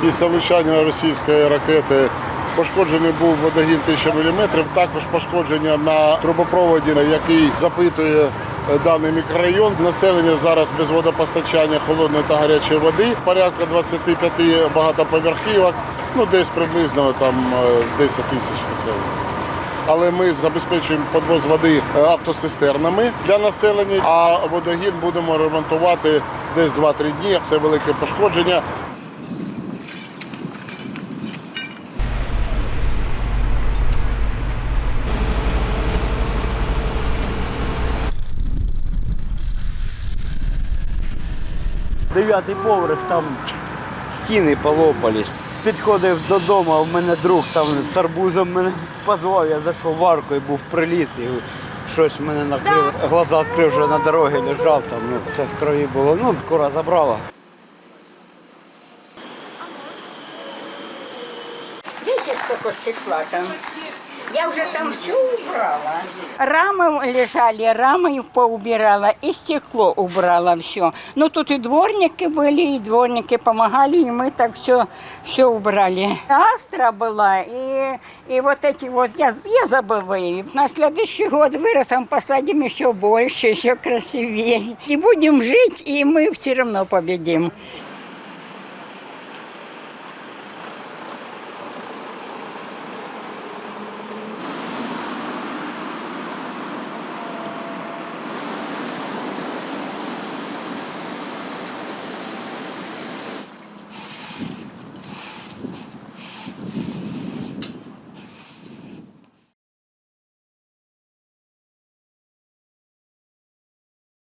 Після влучання російської ракети пошкоджений був водогін 1000 мм. Також пошкодження на трубопроводі, який запитує е, даний мікрорайон. Населення зараз без водопостачання холодної та гарячої води. Порядка 25 багатоповерхівок, ну десь приблизно там е, 10 тисяч населення. Але ми забезпечуємо подвоз води е, автоцистернами для населення, а водогін будемо ремонтувати десь 2-3 дні. Це велике пошкодження. Дев'ятий поверх, там стіни полопались. Підходив додому, а в мене друг там з арбузом мене позвав, я зайшов в арку і був приліт, і щось мене накрило. Глаза відкрив, вже на дорозі лежав, там ну, все в крові було. Ну, кура забрала. Видите, сколько стекла там? Я уже там все убрала. Рамы лежали, рамы поубирала, и стекло убрала все. Ну тут и дворники были, и дворники помогали, и мы так все, все убрали. Астра была, и, и вот эти вот, я, я забыла, на следующий год вырастем, посадим еще больше, еще красивее. И будем жить, и мы все равно победим.